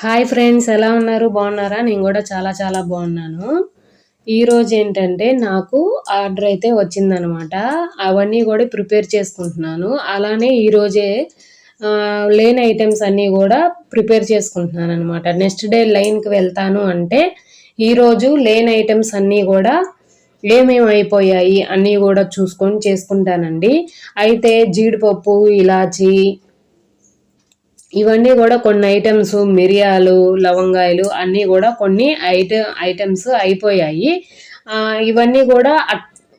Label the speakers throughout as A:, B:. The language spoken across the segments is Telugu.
A: హాయ్ ఫ్రెండ్స్ ఎలా ఉన్నారు? బాగున్నారా? నేను కూడా చాలా చాలా బాగున్నాను. ఈరోజు ఏంటంటే నాకు ఆర్డర్ అయితే వచ్చిందనమాట. అవన్నీ కూడా ప్రిపేర్ చేసుకుంటున్నాను. అలానే ఈరోజే లేని ఐటమ్స్ అన్నీ కూడా ప్రిపేర్ చేసుకుంటున్నాను అనమాట. నెక్స్ట్ డే లైన్కి వెళ్తాను అంటే ఈరోజు లేని ఐటమ్స్ అన్నీ కూడా ఏమేమి అయిపోయాయి అన్నీ కూడా చూసుకొని చేసుకుంటానండి. అయితే జీడిపప్పు ఇలాచి ఇవన్నీ కూడా కొన్ని ఐటమ్స్ మిరియాలు లవంగాయలు అన్నీ కూడా కొన్ని ఐటమ్ ఐటమ్స్ అయిపోయాయి. ఇవన్నీ కూడా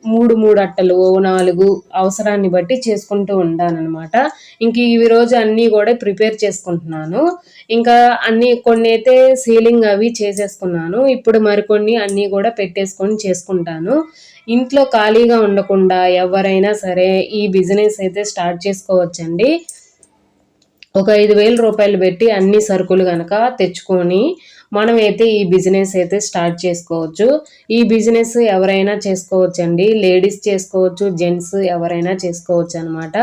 A: మూడు మూడు అట్టలు నాలుగు అవసరాన్ని బట్టి చేసుకుంటూ ఉంటానన్నమాట. ఇంక ఈ రోజు అన్నీ కూడా ప్రిపేర్ చేసుకుంటున్నాను. ఇంకా అన్నీ కొన్ని అయితే సీలింగ్ అవి చేసేసుకున్నాను. ఇప్పుడు మరికొన్ని అన్నీ కూడా పెట్టేసుకొని చేసుకుంటాను. ఇంట్లో ఖాళీగా ఉండకుండా ఎవరైనా సరే ఈ బిజినెస్ అయితే స్టార్ట్ చేసుకోవచ్చండి. ఒక ఐదు వేల రూపాయలు పెట్టి అన్ని సరుకులు కనుక తెచ్చుకొని మనమైతే ఈ బిజినెస్ అయితే స్టార్ట్ చేసుకోవచ్చు. ఈ బిజినెస్ ఎవరైనా చేసుకోవచ్చు అండి లేడీస్ చేసుకోవచ్చు జెంట్స్ ఎవరైనా చేసుకోవచ్చు అనమాట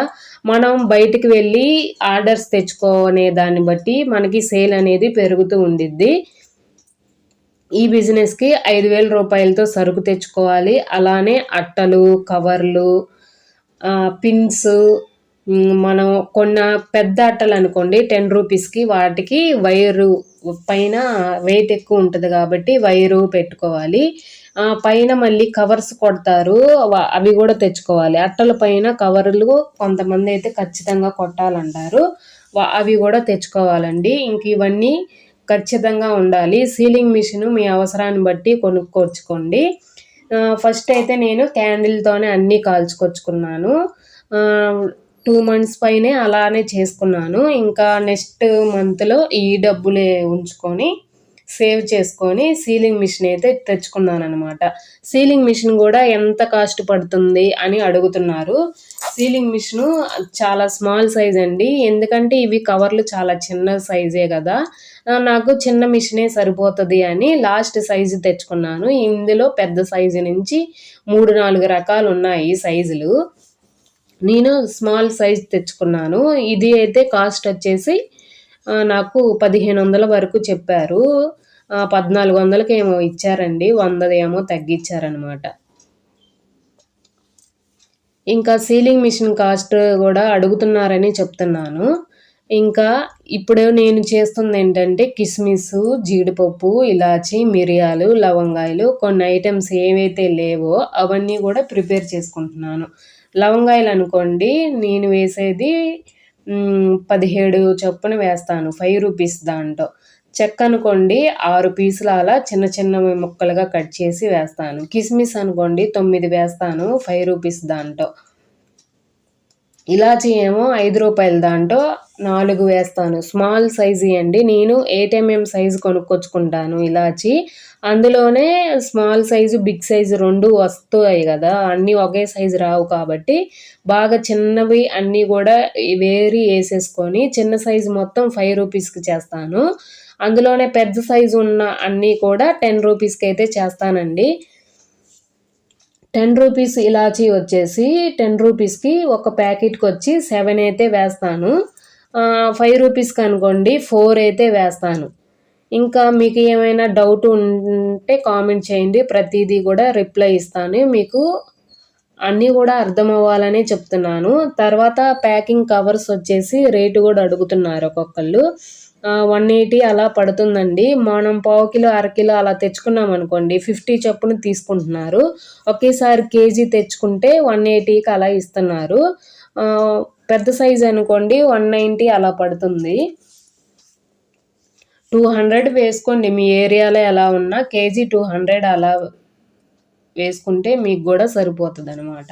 A: మనం బయటికి వెళ్ళి ఆర్డర్స్ తెచ్చుకోనే దాన్ని బట్టి మనకి సేల్ అనేది పెరుగుతూ ఉండిద్ది. ఈ బిజినెస్కి ఐదు వేల రూపాయలతో సరుకు తెచ్చుకోవాలి. అలానే అట్టలు కవర్లు పిన్స్ మనం కొన్న పెద్ద అట్టలు అనుకోండి టెన్ రూపీస్కి వాటికి వైరు పైన వెయిట్ ఎక్కువ ఉంటుంది కాబట్టి వైరు పెట్టుకోవాలి. పైన మళ్ళీ కవర్స్ కొడతారు అవి కూడా తెచ్చుకోవాలి. అట్టల పైన కవర్లు కొంతమంది అయితే ఖచ్చితంగా కొట్టాలంటారు. అవి కూడా తెచ్చుకోవాలండి. ఇంక ఇవన్నీ ఖచ్చితంగా ఉండాలి. సీలింగ్ మిషన్ మీ అవసరాన్ని బట్టి కొనుక్కొచ్చుకోండి. ఫస్ట్ అయితే నేను క్యాండిల్తోనే అన్నీ కాల్చుకొచ్చుకున్నాను. టూ మంత్స్ పైనే అలానే చేసుకున్నాను. ఇంకా నెక్స్ట్ మంత్లో ఈ డబ్బులే ఉంచుకొని సేవ్ చేసుకొని సీలింగ్ మిషన్ అయితే తెచ్చుకున్నాను అనమాట సీలింగ్ మిషన్ కూడా ఎంత కాస్ట్ పడుతుంది అని అడుగుతున్నారు. సీలింగ్ మిషన్ చాలా స్మాల్ సైజ్ అండి. ఎందుకంటే ఇవి కవర్లు చాలా చిన్న సైజే కదా. నాకు చిన్న మిషనే సరిపోతుంది అని లాస్ట్ సైజు తెచ్చుకున్నాను. ఇందులో పెద్ద సైజు నుంచి మూడు నాలుగు రకాలు ఉన్నాయి సైజులు. నేను స్మాల్ సైజ్ తెచ్చుకున్నాను. ఇది అయితే కాస్ట్ వచ్చేసి నాకు పదిహేను వందల వరకు చెప్పారు. పద్నాలుగు వందలకి ఏమో ఇచ్చారండి. వందదేమో తగ్గించారనమాట ఇంకా సీలింగ్ మిషన్ కాస్ట్ కూడా అడుగుతున్నారని చెప్తున్నాను. ఇంకా ఇప్పుడు నేను చేస్తుంది ఏంటంటే కిస్మిస్ జీడిపప్పు ఇలాచి మిరియాలు లవంగాయలు కొన్ని ఐటమ్స్ ఏవైతే లేవో అవన్నీ కూడా ప్రిపేర్ చేసుకుంటున్నాను. లవంగాయలు అనుకోండి నేను వేసేది పదిహేడు చొప్పున వేస్తాను ఫైవ్ రూపీస్ దాంట్లో. చెక్క అనుకోండి ఆరు పీసులు అలా చిన్న చిన్న ముక్కలుగా కట్ చేసి వేస్తాను. కిస్మిస్ అనుకోండి తొమ్మిది వేస్తాను ఫైవ్ రూపీస్ దాంట్లో. ఇలాచి ఏమో ఐదు రూపాయల దాంట్లో నాలుగు వేస్తాను. స్మాల్ సైజ్ ఇవ్వండి నేను ఏటీఎంఎం సైజు కొనుక్కొచ్చుకుంటాను ఇలాచి. అందులోనే స్మాల్ సైజు బిగ్ సైజు రెండు వస్తాయి కదా. అన్నీ ఒకే సైజు రావు కాబట్టి బాగా చిన్నవి అన్నీ కూడా వేరి వేసేసుకొని చిన్న సైజు మొత్తం ఫైవ్ రూపీస్కి చేస్తాను. అందులోనే పెద్ద సైజు ఉన్న అన్నీ కూడా టెన్ రూపీస్కి అయితే చేస్తానండి. టెన్ రూపీస్ ఇలాచీ వచ్చేసి టెన్ రూపీస్కి ఒక ప్యాకెట్కి వచ్చి సెవెన్ అయితే వేస్తాను. ఫైవ్ రూపీస్కి అనుకోండి ఫోర్ అయితే వేస్తాను. ఇంకా మీకు ఏమైనా డౌట్ ఉంటే కామెంట్ చేయండి. ప్రతిదీ కూడా రిప్లై ఇస్తాను. మీకు అన్నీ కూడా అర్థం చెప్తున్నాను. తర్వాత ప్యాకింగ్ కవర్స్ వచ్చేసి రేటు కూడా అడుగుతున్నారు ఒక్కొక్కళ్ళు. వన్ ఎయిటీ అలా పడుతుందండి. మనం పావు కిలో అరకిలో అలా తెచ్చుకున్నాం అనుకోండి ఫిఫ్టీ చొప్పున తీసుకుంటున్నారు. ఒకేసారి కేజీ తెచ్చుకుంటే వన్ ఎయిటీకి అలా ఇస్తున్నారు. పెద్ద సైజ్ అనుకోండి వన్ నైంటీ అలా పడుతుంది. టూ హండ్రెడ్ వేసుకోండి మీ ఏరియాలో ఎలా ఉన్నా కేజీ టూ హండ్రెడ్ అలా వేసుకుంటే మీకు కూడా సరిపోతుంది అనమాట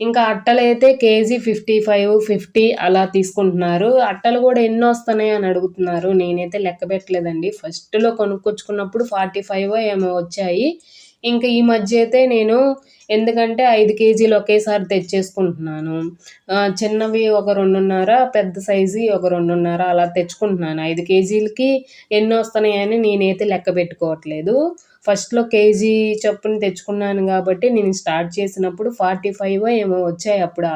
A: ఇంకా అట్టలు అయితే కేజీ ఫిఫ్టీ ఫైవ్ ఫిఫ్టీ అలా తీసుకుంటున్నారు. అట్టలు కూడా ఎన్ని వస్తున్నాయి అని అడుగుతున్నారు. నేనైతే లెక్క పెట్టలేదండి. ఫస్ట్లో కొనుక్కొచ్చుకున్నప్పుడు ఫార్టీ ఫైవ్ ఏమో వచ్చాయి. ఇంకా ఈ మధ్య అయితే నేను ఎందుకంటే ఐదు కేజీలు ఒకేసారి తెచ్చేసుకుంటున్నాను. చిన్నవి ఒక రెండున్నర పెద్ద సైజు ఒక రెండున్నర అలా తెచ్చుకుంటున్నాను. ఐదు కేజీలకి ఎన్ని వస్తున్నాయని నేనైతే లెక్క పెట్టుకోవట్లేదు. ఫస్ట్లో కేజీ చొప్పున తెచ్చుకున్నాను కాబట్టి నేను స్టార్ట్ చేసినప్పుడు ఫార్టీ ఫైవ్ ఏమో వచ్చాయి అప్పుడు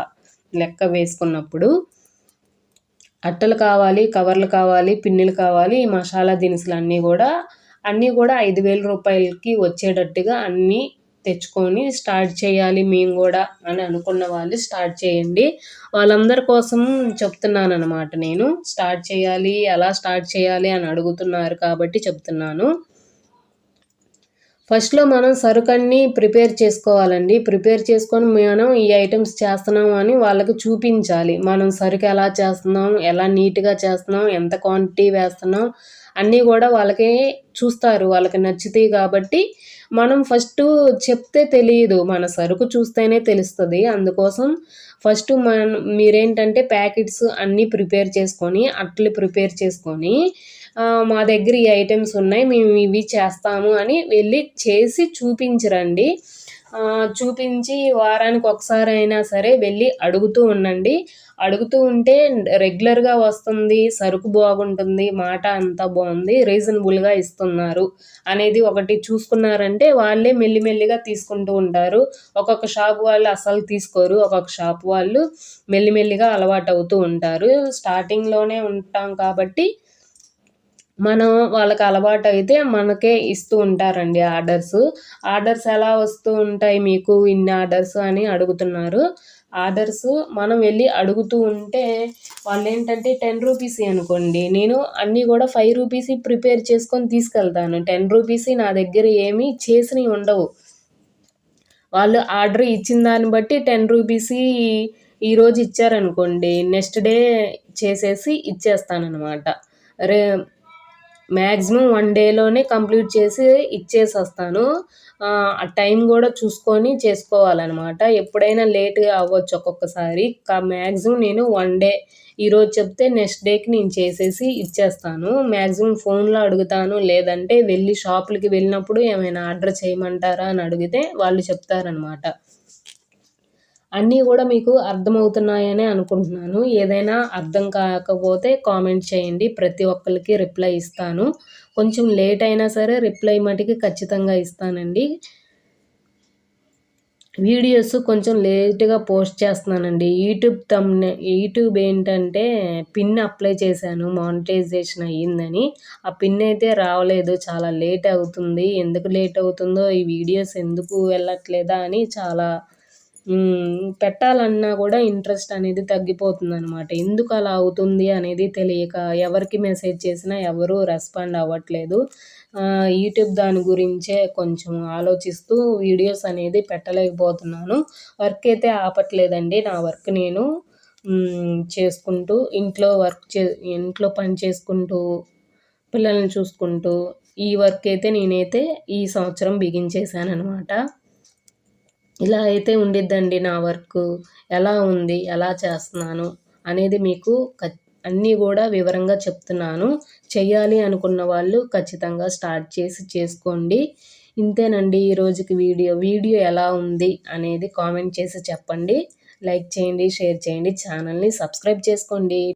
A: లెక్క వేసుకున్నప్పుడు. అట్టలు కావాలి కవర్లు కావాలి పిన్నులు కావాలి ఈ మసాలా దినుసులు అన్నీ కూడా అన్నీ కూడా ఐదు వేల రూపాయలకి వచ్చేటట్టుగా అన్నీ తెచ్చుకొని స్టార్ట్ చేయాలి. మేము కూడా అని అనుకున్న వాళ్ళు స్టార్ట్ చేయండి. వాళ్ళందరి కోసం చెప్తున్నాను అనమాట నేను. స్టార్ట్ చేయాలి ఎలా స్టార్ట్ చేయాలి అని అడుగుతున్నారు కాబట్టి చెప్తున్నాను. ఫస్ట్లో మనం సరుకన్నీ ప్రిపేర్ చేసుకోవాలండి. ప్రిపేర్ చేసుకొని మనం ఈ ఐటమ్స్ చేస్తున్నాం అని వాళ్ళకి చూపించాలి. మనం సరుకు ఎలా చేస్తున్నాం ఎలా నీట్గా చేస్తున్నాం ఎంత క్వాంటిటీ వేస్తున్నాం అన్నీ కూడా వాళ్ళకే చూస్తారు వాళ్ళకి నచ్చుతాయి కాబట్టి మనం ఫస్ట్ చెప్తే తెలియదు. మన సరుకు చూస్తేనే తెలుస్తుంది. అందుకోసం ఫస్ట్ మన మీరేంటంటే ప్యాకెట్స్ అన్నీ ప్రిపేర్ చేసుకొని అట్లు ప్రిపేర్ చేసుకొని మా దగ్గర ఈ ఐటమ్స్ ఉన్నాయి మేము ఇవి చేస్తాము అని వెళ్ళి చేసి చూపించరండి. చూపించి వారానికి ఒకసారి అయినా సరే వెళ్ళి అడుగుతూ ఉండండి. అడుగుతూ ఉంటే రెగ్యులర్గా వస్తుంది సరుకు బాగుంటుంది మాట అంతా బాగుంది రీజనబుల్గా ఇస్తున్నారు అనేది ఒకటి చూసుకున్నారంటే వాళ్ళే మెల్లిమెల్లిగా తీసుకుంటూ ఉంటారు. ఒక్కొక్క షాప్ వాళ్ళు అసలు తీసుకోరు ఒక్కొక్క షాప్ వాళ్ళు మెల్లిమెల్లిగా అలవాటు అవుతూ ఉంటారు. స్టార్టింగ్లోనే ఉంటాం కాబట్టి మనం వాళ్ళకి అలవాటు అయితే మనకే ఇస్తూ ఉంటారండి ఆర్డర్స్. ఆర్డర్స్ ఎలా వస్తూ ఉంటాయి మీకు? ఇన్ని ఆర్డర్స్ అని అడుగుతున్నారు. ఆర్డర్స్ మనం వెళ్ళి అడుగుతూ ఉంటే వాళ్ళు ఏంటంటే టెన్ రూపీస్ అనుకోండి. నేను అన్నీ కూడా ఫైవ్ రూపీస్ ప్రిపేర్ చేసుకొని తీసుకెళ్తాను. టెన్ రూపీస్ నా దగ్గర ఏమీ చేసినవి ఉండవు. వాళ్ళు ఆర్డర్ ఇచ్చిన దాన్ని బట్టి టెన్ రూపీస్ ఈరోజు ఇచ్చారనుకోండి నెక్స్ట్ డే చేసేసి ఇచ్చేస్తానమాట రే మ్యాక్సిమం వన్ డేలోనే కంప్లీట్ చేసి ఇచ్చేసి వస్తాను ఆ టైం కూడా చూసుకొని చేసుకోవాలన్నమాట. ఎప్పుడైనా లేట్గా అవ్వచ్చు ఒక్కొక్కసారి. మ్యాక్సిమం నేను వన్ డే ఈరోజు చెప్తే నెక్స్ట్ డేకి నేను చేసేసి ఇచ్చేస్తాను. మ్యాక్సిమం ఫోన్లో అడుగుతాను. లేదంటే వెళ్ళి షాపులకి వెళ్ళినప్పుడు ఏమైనా ఆర్డర్ చేయమంటారా అని అడిగితే వాళ్ళు చెప్తారనమాట అన్నీ కూడా మీకు అర్థమవుతున్నాయని అనుకుంటున్నాను. ఏదైనా అర్థం కాకపోతే కామెంట్ చేయండి. ప్రతి ఒక్కరికి రిప్లై ఇస్తాను. కొంచెం లేట్ అయినా సరే రిప్లై మటుకి ఖచ్చితంగా ఇస్తానండి. వీడియోస్ కొంచెం లేట్గా పోస్ట్ చేస్తున్నానండి. యూట్యూబ్ తమ్ యూట్యూబ్ ఏంటంటే పిన్ అప్లై చేశాను. మానిటైజేషన్ అయ్యిందని. ఆ పిన్ అయితే రావలేదు. చాలా లేట్ అవుతుంది. ఎందుకు లేట్ అవుతుందో ఈ వీడియోస్ ఎందుకు వెళ్ళట్లేదా అని చాలా పెట్టాలన్నా కూడా ఇంట్రెస్ట్ అనేది తగ్గిపోతుంది అనమాట ఎందుకు అలా అవుతుంది అనేది తెలియక ఎవరికి మెసేజ్ చేసినా ఎవరు రెస్పాండ్ అవ్వట్లేదు. యూట్యూబ్ దాని గురించే కొంచెం ఆలోచిస్తూ వీడియోస్ అనేది పెట్టలేకపోతున్నాను. వర్క్ అయితే ఆపట్లేదండి. నా వర్క్ నేను చేసుకుంటూ ఇంట్లో వర్క్ చే ఇంట్లో పని చేసుకుంటూ పిల్లల్ని చూసుకుంటూ ఈ వర్క్ అయితే నేనైతే ఈ సంవత్సరం బిగించేశాను అనమాట ఇలా అయితే ఉండిద్దండి నా వర్క్. ఎలా ఉంది? ఎలా చేస్తున్నాను? అనేది మీకు అన్నీ కూడా వివరంగా చెప్తున్నాను. చేయాలి అనుకున్న వాళ్ళు ఖచ్చితంగా స్టార్ట్ చేసి చేసుకోండి. ఇంతేనండి ఈ రోజుకి వీడియో. వీడియో ఎలా ఉంది అనేది కామెంట్ చేసి చెప్పండి. లైక్ చేయండి షేర్ చేయండి. ఛానల్ని సబ్స్క్రైబ్ చేసుకోండి.